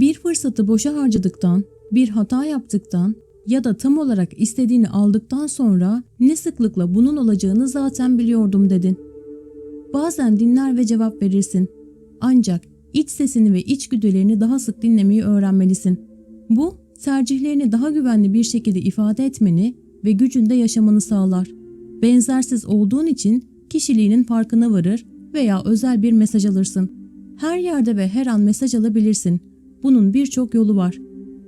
Bir fırsatı boşa harcadıktan, bir hata yaptıktan ya da tam olarak istediğini aldıktan sonra ne sıklıkla bunun olacağını zaten biliyordum dedin. Bazen dinler ve cevap verirsin. Ancak iç sesini ve içgüdülerini daha sık dinlemeyi öğrenmelisin. Bu, tercihlerini daha güvenli bir şekilde ifade etmeni ve gücünde yaşamanı sağlar. Benzersiz olduğun için kişiliğinin farkına varır veya özel bir mesaj alırsın. Her yerde ve her an mesaj alabilirsin. Bunun birçok yolu var.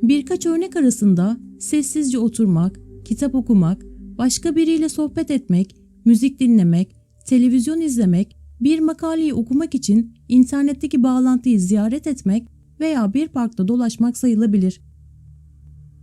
Birkaç örnek arasında sessizce oturmak, kitap okumak, başka biriyle sohbet etmek, müzik dinlemek, televizyon izlemek, bir makaleyi okumak için internetteki bağlantıyı ziyaret etmek veya bir parkta dolaşmak sayılabilir.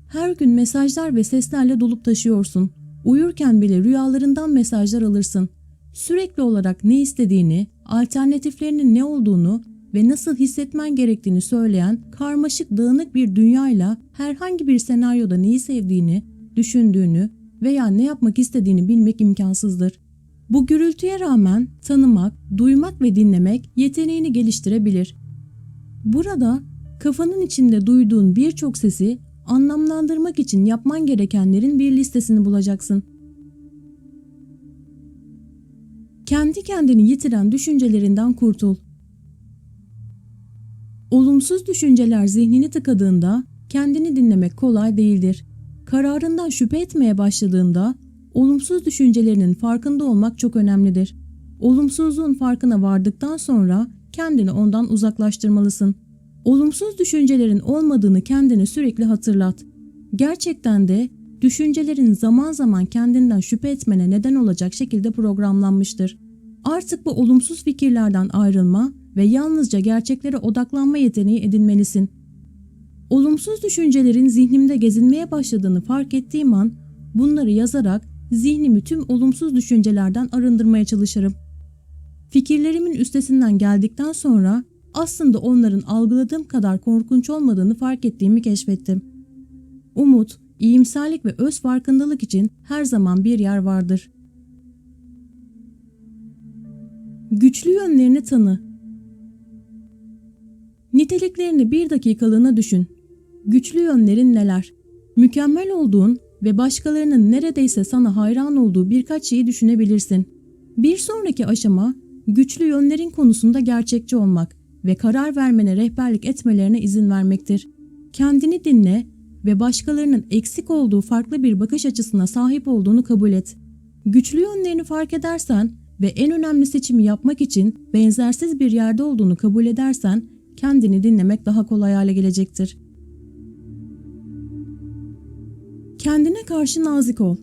Her gün mesajlar ve seslerle dolup taşıyorsun. Uyurken bile rüyalarından mesajlar alırsın. Sürekli olarak ne istediğini, alternatiflerinin ne olduğunu ve nasıl hissetmen gerektiğini söyleyen karmaşık dağınık bir dünyayla herhangi bir senaryoda neyi sevdiğini, düşündüğünü veya ne yapmak istediğini bilmek imkansızdır. Bu gürültüye rağmen tanımak, duymak ve dinlemek yeteneğini geliştirebilir. Burada kafanın içinde duyduğun birçok sesi anlamlandırmak için yapman gerekenlerin bir listesini bulacaksın. Kendi kendini yitiren düşüncelerinden kurtul. Olumsuz düşünceler zihnini tıkadığında kendini dinlemek kolay değildir. Kararından şüphe etmeye başladığında olumsuz düşüncelerinin farkında olmak çok önemlidir. Olumsuzluğun farkına vardıktan sonra kendini ondan uzaklaştırmalısın. Olumsuz düşüncelerin olmadığını kendine sürekli hatırlat. Gerçekten de düşüncelerin zaman zaman kendinden şüphe etmene neden olacak şekilde programlanmıştır. Artık bu olumsuz fikirlerden ayrılma ve yalnızca gerçeklere odaklanma yeteneği edinmelisin. Olumsuz düşüncelerin zihnimde gezinmeye başladığını fark ettiğim an bunları yazarak zihnimi tüm olumsuz düşüncelerden arındırmaya çalışırım. Fikirlerimin üstesinden geldikten sonra aslında onların algıladığım kadar korkunç olmadığını fark ettiğimi keşfettim. Umut, iyimserlik ve öz farkındalık için her zaman bir yer vardır. Güçlü yönlerini tanı. Niteliklerini bir dakikalığına düşün. Güçlü yönlerin neler? Mükemmel olduğun ve başkalarının neredeyse sana hayran olduğu birkaç şeyi düşünebilirsin. Bir sonraki aşama güçlü yönlerin konusunda gerçekçi olmak ve karar vermene rehberlik etmelerine izin vermektir. Kendini dinle ve başkalarının eksik olduğu farklı bir bakış açısına sahip olduğunu kabul et. Güçlü yönlerini fark edersen ve en önemli seçimi yapmak için benzersiz bir yerde olduğunu kabul edersen kendini dinlemek daha kolay hale gelecektir. Kendine karşı nazik ol.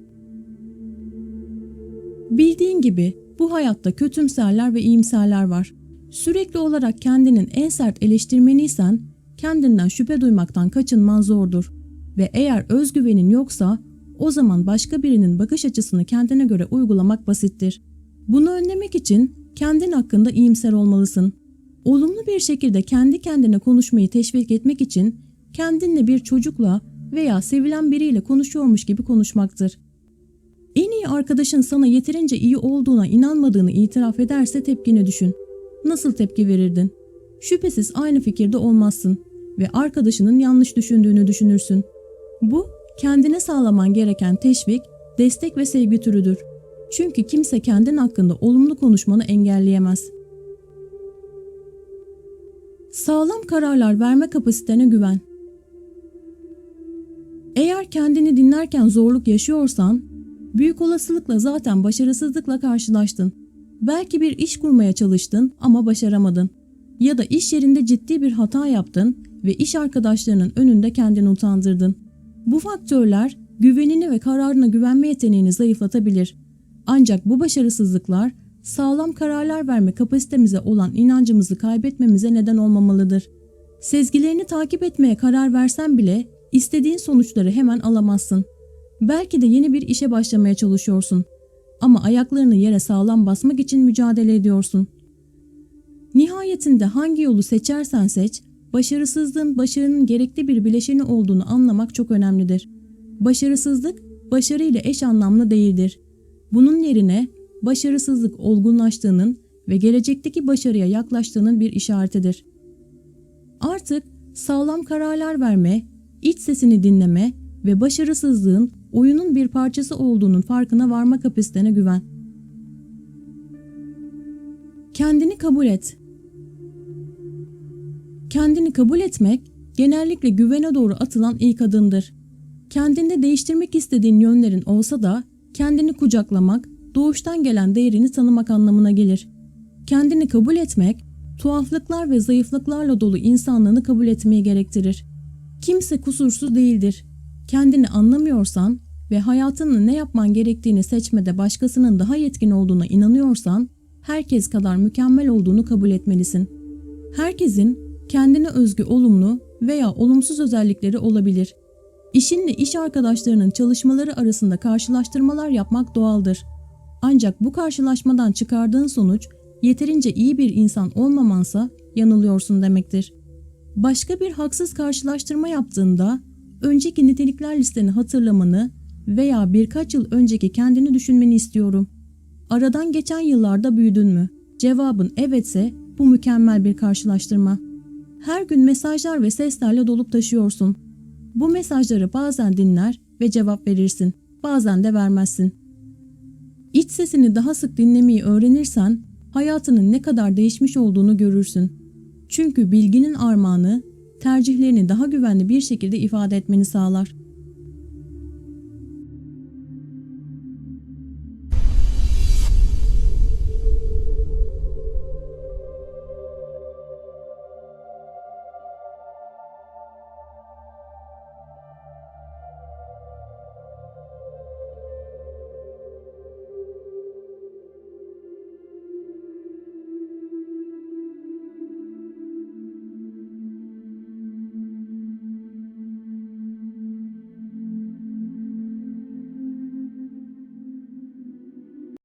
Bildiğin gibi bu hayatta kötümserler ve iyimserler var. Sürekli olarak kendinin en sert eleştirmeniysen kendinden şüphe duymaktan kaçınman zordur. Ve eğer özgüvenin yoksa o zaman başka birinin bakış açısını kendine göre uygulamak basittir. Bunu önlemek için kendin hakkında iyimser olmalısın. Olumlu bir şekilde kendi kendine konuşmayı teşvik etmek için kendinle bir çocukla veya sevilen biriyle konuşuyormuş gibi konuşmaktır. En iyi arkadaşın sana yeterince iyi olduğuna inanmadığını itiraf ederse tepkini düşün. Nasıl tepki verirdin? Şüphesiz aynı fikirde olmazsın ve arkadaşının yanlış düşündüğünü düşünürsün. Bu kendine sağlaman gereken teşvik, destek ve sevgi türüdür. Çünkü kimse kendin hakkında olumlu konuşmanı engelleyemez. Sağlam kararlar verme kapasitene güven. Eğer kendini dinlerken zorluk yaşıyorsan, büyük olasılıkla zaten başarısızlıkla karşılaştın. Belki bir iş kurmaya çalıştın ama başaramadın. Ya da iş yerinde ciddi bir hata yaptın ve iş arkadaşlarının önünde kendini utandırdın. Bu faktörler güvenini ve kararına güvenme yeteneğini zayıflatabilir. Ancak bu başarısızlıklar sağlam kararlar verme kapasitemize olan inancımızı kaybetmemize neden olmamalıdır. Sezgilerini takip etmeye karar versen bile istediğin sonuçları hemen alamazsın. Belki de yeni bir işe başlamaya çalışıyorsun ama ayaklarını yere sağlam basmak için mücadele ediyorsun. Nihayetinde hangi yolu seçersen seç, başarısızlığın başarının gerekli bir bileşeni olduğunu anlamak çok önemlidir. Başarısızlık, başarı ile eş anlamlı değildir. Bunun yerine başarısızlık olgunlaştığının ve gelecekteki başarıya yaklaştığının bir işaretidir. Artık sağlam kararlar verme, iç sesini dinleme ve başarısızlığın oyunun bir parçası olduğunun farkına varma kapasitene güven. Kendini kabul et. Kendini kabul etmek genellikle güvene doğru atılan ilk adımdır. Kendinde değiştirmek istediğin yönlerin olsa da kendini kucaklamak, doğuştan gelen değerini tanımak anlamına gelir. Kendini kabul etmek, tuhaflıklar ve zayıflıklarla dolu insanlığını kabul etmeyi gerektirir. Kimse kusursuz değildir. Kendini anlamıyorsan ve hayatını ne yapman gerektiğini seçmede başkasının daha yetkin olduğuna inanıyorsan, herkes kadar mükemmel olduğunu kabul etmelisin. Herkesin kendine özgü olumlu veya olumsuz özellikleri olabilir. İşinle iş arkadaşlarının çalışmaları arasında karşılaştırmalar yapmak doğaldır. Ancak bu karşılaşmadan çıkardığın sonuç yeterince iyi bir insan olmamansa yanılıyorsun demektir. Başka bir haksız karşılaştırma yaptığında önceki nitelikler listeni hatırlamanı veya birkaç yıl önceki kendini düşünmeni istiyorum. Aradan geçen yıllarda büyüdün mü? Cevabın evetse bu mükemmel bir karşılaştırma. Her gün mesajlar ve seslerle dolup taşıyorsun. Bu mesajları bazen dinler ve cevap verirsin, bazen de vermezsin. İç sesini daha sık dinlemeyi öğrenirsen hayatının ne kadar değişmiş olduğunu görürsün. Çünkü bilginin armağanı tercihlerini daha güvenli bir şekilde ifade etmeni sağlar.